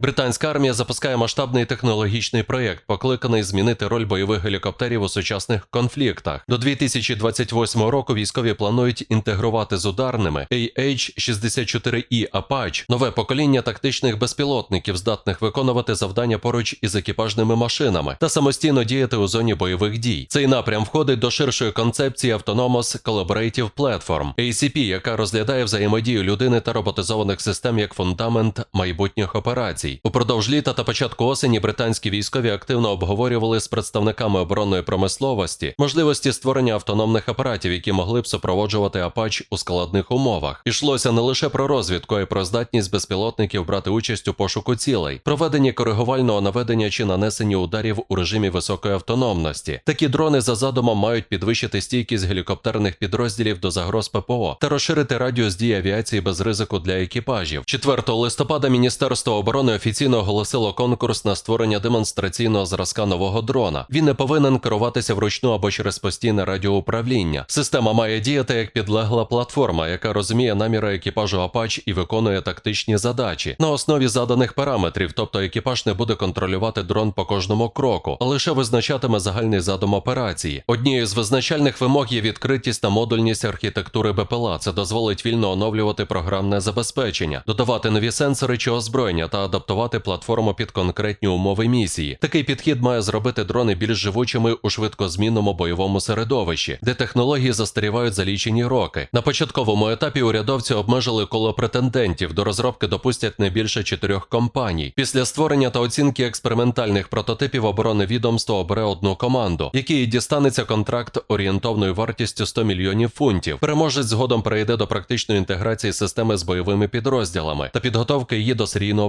Британська армія запускає масштабний технологічний проєкт, покликаний змінити роль бойових гелікоптерів у сучасних конфліктах. До 2028 року військові планують інтегрувати з ударними AH-64E Apache нове покоління тактичних безпілотників, здатних виконувати завдання поруч із екіпажними машинами та самостійно діяти у зоні бойових дій. Цей напрям входить до ширшої концепції Autonomous Collaborative Platform ACP, яка розглядає взаємодію людини та роботизованих систем як фундамент майбутніх операцій. Упродовж літа та початку осені британські військові активно обговорювали з представниками оборонної промисловості можливості створення автономних апаратів, які могли б супроводжувати Apache у складних умовах. Ішлося не лише про розвідку, а й про здатність безпілотників брати участь у пошуку цілей, проведенні коригувального наведення чи нанесенні ударів у режимі високої автономності. Такі дрони за задумом мають підвищити стійкість гелікоптерних підрозділів до загроз ППО та розширити радіус дії авіації без ризику для екіпажів. 4 листопада Міністерство оборони офіційно оголосило конкурс на створення демонстраційного зразка нового дрона. Він не повинен керуватися вручну або через постійне радіоуправління. Система має діяти як підлегла платформа, яка розуміє наміри екіпажу Apache і виконує тактичні задачі на основі заданих параметрів, тобто екіпаж не буде контролювати дрон по кожному кроку, а лише визначатиме загальний задум операції. Однією з визначальних вимог є відкритість та модульність архітектури БПЛА. Це дозволить вільно оновлювати програмне забезпечення, додавати нові сенсори чи озброєння та адаптувати платформу під конкретні умови місії. Такий підхід має зробити дрони більш живучими у швидкозмінному бойовому середовищі, де технології застарівають за лічені роки. На початковому етапі урядовці обмежили коло претендентів. До розробки допустять не більше чотирьох компаній. Після створення та оцінки експериментальних прототипів оборони відомство обере одну команду, якій дістанеться контракт орієнтовною вартістю 100 мільйонів фунтів. Переможець згодом перейде до практичної інтеграції системи з бойовими підрозділами та підготовки її до серійного